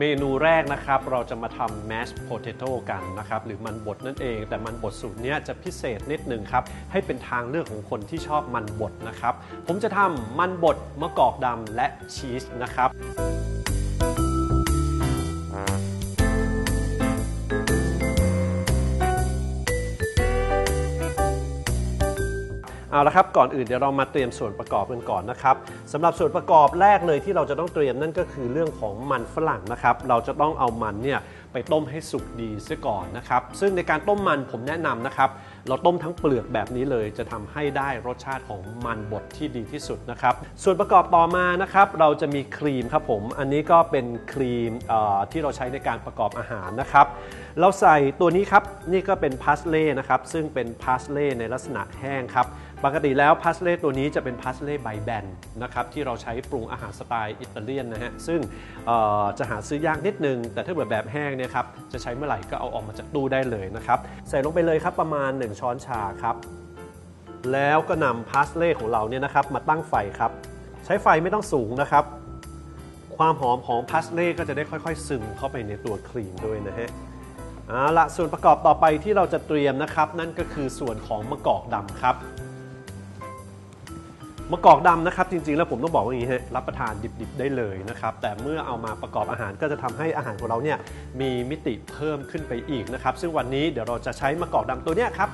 เมนูแรกนะครับ เราจะมาทำ mashed potato กันนะครับ หรือมันบดนั่นเอง แต่มันบดสูตรนี้จะพิเศษนิดหนึ่งครับ ให้เป็นทางเลือกของคนที่ชอบมันบดนะครับ ผมจะทำมันบดมะกอกดำและชีสนะครับ เอาละครับก่อนอื่นเดี๋ยวเรามาเตรียมส่วนประกอบกันก่อนนะครับสำหรับส่วนประกอบแรกเลยที่เราจะต้องเตรียมนั่นก็คือเรื่องของมันฝรั่งนะครับเราจะต้องเอามันเนี่ยไปต้มให้สุกดีซะก่อนนะครับซึ่งในการต้มมันผมแนะนำนะครับเราต้มทั้งเปลือกแบบนี้เลยจะทำให้ได้รสชาติของมันบดที่ดีที่สุดนะครับส่วนประกอบต่อมานะครับเราจะมีครีมครับผมอันนี้ก็เป็นครีมที่เราใช้ในการประกอบอาหารนะครับ เราใส่ตัวนี้ครับ นี่ก็เป็นพาสเล่นะครับ ซึ่งเป็นพาสเล่ในลักษณะแห้งครับ ปกติแล้วพาสเล่ตัวนี้จะเป็นพาสเล่ใบแบนนะครับที่เราใช้ปรุงอาหารสไตล์อิตาเลียนนะฮะ ซึ่งจะหาซื้อยากนิดนึง แต่ถ้าเกิดแบบแห้งเนี่ยครับ จะใช้เมื่อไหร่ก็เอาออกมาจากตู้ได้เลยนะครับ ใส่ลงไปเลยครับประมาณ 1 ช้อนชาครับแล้วก็นำพาสเล่ของเราเนี่ยนะครับมาตั้งไฟครับ ใช้ไฟไม่ต้องสูงนะครับ ความหอมของพาสเล่ก็จะได้ค่อยๆ ซึมเข้าไปในตัวครีมด้วยนะฮะ เอาละส่วนประกอบต่อไปที่เราจะเตรียมนะครับ นั่นก็คือส่วนของมะกอกดำครับมะกอกดำนะครับจริงๆแล้วผมต้องบอกว่าอย่างนี้ฮะรับประทานดิบๆได้เลยนะครับ แต่เมื่อเอามาประกอบอาหารก็จะทำให้อาหารของเราเนี่ยมีมิติเพิ่มขึ้นไปอีกนะครับ ซึ่งวันนี้เดี๋ยวเราจะใช้มะกอกดำตัวเนี้ยครับ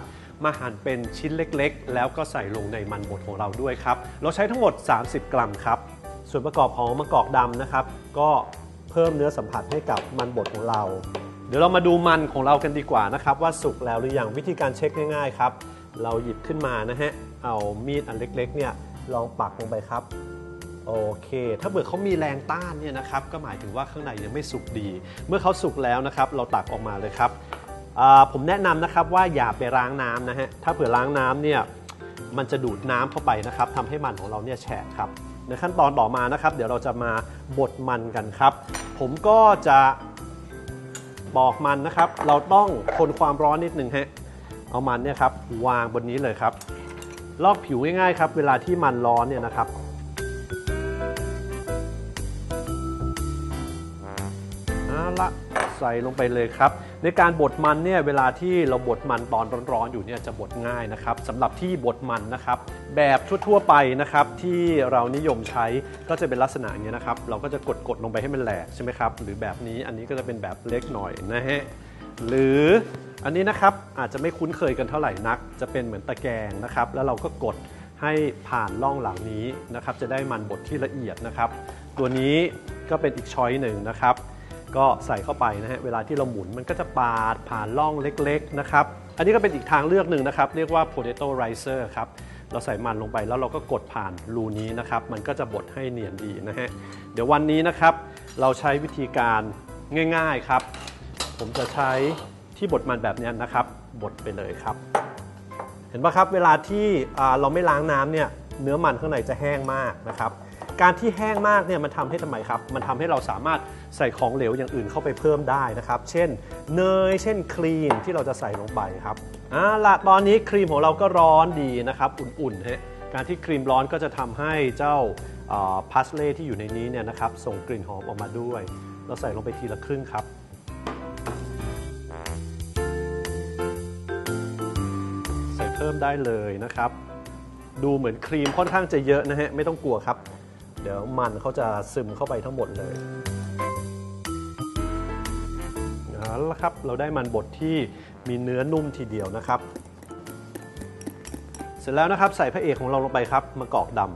มาหั่นเป็นชิ้นเล็กๆ แล้วก็ใส่ลงในมันบดของเราด้วยครับ เราใช้ทั้งหมด 30 กรัมครับ ส่วนประกอบของมะกอกดำนะครับ ก็เพิ่มเนื้อสัมผัสให้กับมันบดของเรา เดี๋ยวเรามาดูมันของเรากันดีกว่านะครับ ว่าสุกแล้วหรือยังวิธีการเช็คง่ายๆครับ เราหยิบขึ้นมานะฮะเอามีดอันเล็กๆเนี่ยลองปักลงไปครับโอเค ถ้าเบื่อเขามีแรงต้านเนี่ยนะครับก็หมายถึงว่าข้างในยังไม่สุกดี เมื่อเขาสุกแล้วนะครับ เราตักออกมาเลยครับผมแนะนำนะครับว่าอย่าไปล้างน้ำนะฮะถ้าเผื่อล้างน้ำเนี่ยมันจะดูดน้ำเข้าไปนะครับทำให้มันของเราเนี่ยแฉะครับ ในขั้นตอนต่อมานะครับ เดี๋ยวเราจะมาบดมันกันครับ ผมก็จะ บอกมันนะครับ เราต้องทนความร้อนนิดนึงฮะเอามันเนี่ยครับวางบนนี้เลยครับ ลอกผิวง่ายๆครับ เวลาที่มันร้อนเนี่ยนะครับ เอาละ ใส่ลงไปเลยครับ ในการบดมันเนี่ยเวลาที่เราบดมันตอนร้อนๆอยู่เนี่ยจะบดง่ายนะครับสำหรับที่บดมันนะครับ แบบทั่วๆไปนะครับที่เรานิยมใช้ก็จะเป็นลักษณะอย่างนี้ยนะครับ เราก็จะกดๆลงไปให้มันแหลกใช่ไหมครับหรือแบบนี้อันนี้ก็จะเป็นแบบเล็กหน่อยนะฮะหรืออันนี้นะครับอาจจะไม่คุ้นเคยกันเท่าไหร่นัก จะเป็นเหมือนตะแกรงนะครับ แล้วเราก็กดให้ผ่านร่องหลังนี้นะครับ จะได้มันบดที่ละเอียดนะครับ ตัวนี้ก็เป็นอีกช้อยหนึ่งนะครับ ก็ใส่เข้าไปนะฮะเวลาที่เราหมุนมันก็จะปาดผ่านร่องเล็กๆนะครับอันนี้ก็เป็นอีกทางเลือกหนึ่งนะครับ เรียกว่า potato ricer ครับเราใส่มันลงไปแล้วเราก็กดผ่านรูนี้นะครับ มันก็จะบดให้เนียนดีนะฮะเดี๋ยววันนี้นะครับ เราใช้วิธีการง่าย ๆครับ ผมจะใช้ที่บดมันแบบนี้นะครับบดไปเลยครับ เห็นปะครับเวลาที่เราไม่ล้างน้ำเนี่ยเนื้อมันข้างในจะแห้งมากนะครับ การที่แห้งมากเนี่ยมันทำให้ทำไมครับ มันทำให้เราสามารถใส่ของเหลวอย่างอื่นเข้าไปเพิ่มได้นะครับ เช่นเนย เช่นครีมที่เราจะใส่ลงไปครับอ่าละตอนนี้ครีมของเราก็ร้อนดีนะครับ อุ่นๆฮะการที่ครีมร้อนก็จะทำให้เจ้าพาสเล่ที่อยู่ในนี้เนี่ยนะครับส่งกลิ่นหอมออกมาด้วย เราใส่ลงไปทีละครึ่งครับใส่เพิ่มได้เลยนะครับ ดูเหมือนครีมค่อนข้างจะเยอะนะฮะไม่ต้องกลัวครับ เดี๋ยวมันเขาจะซึมเข้าไปทั้งหมดเลยเอาละครับเราได้มันบดที่มีเนื้อนุ่มทีเดียวนะครับ เสร็จแล้วนะครับใส่พระเอกของเราลงไปครับมะกอกดำ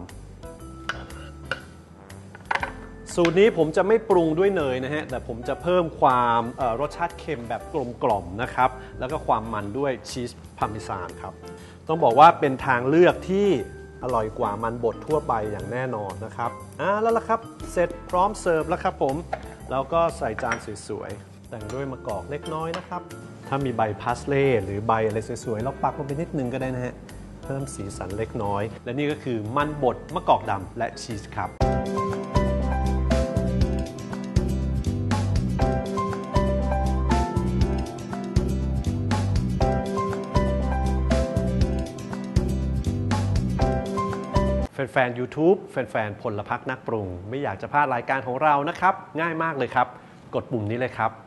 สูตรนี้ผมจะไม่ปรุงด้วยเนยนะฮะแต่ผมจะเพิ่มความรสชาติเค็มแบบกลมกล่อมนะครับ แล้วก็ความมันด้วยชีสพาร์เมซานครับ ต้องบอกว่าเป็นทางเลือกที่ อร่อยกว่ามันบดทั่วไปอย่างแน่นอนนะครับอ่าแล้วล่ะครับ เสร็จพร้อมเสิร์ฟแล้วครับผม แล้วก็ใส่จานสวยๆ แต่งด้วยมะกอกเล็กน้อยนะครับ ถ้ามีใบพาสเล่หรือใบอะไรสวยๆ เราปักลงไปนิดนึงก็ได้นะฮะ เพิ่มสีสันเล็กน้อย และนี่ก็คือมันบดมะกอกดำและชีสครับ แฟนๆ YouTube แฟนๆ พลพักนักปรุง ไม่อยากจะพลาดรายการของเรานะครับ ง่ายมากเลยครับ กดปุ่มนี้เลยครับ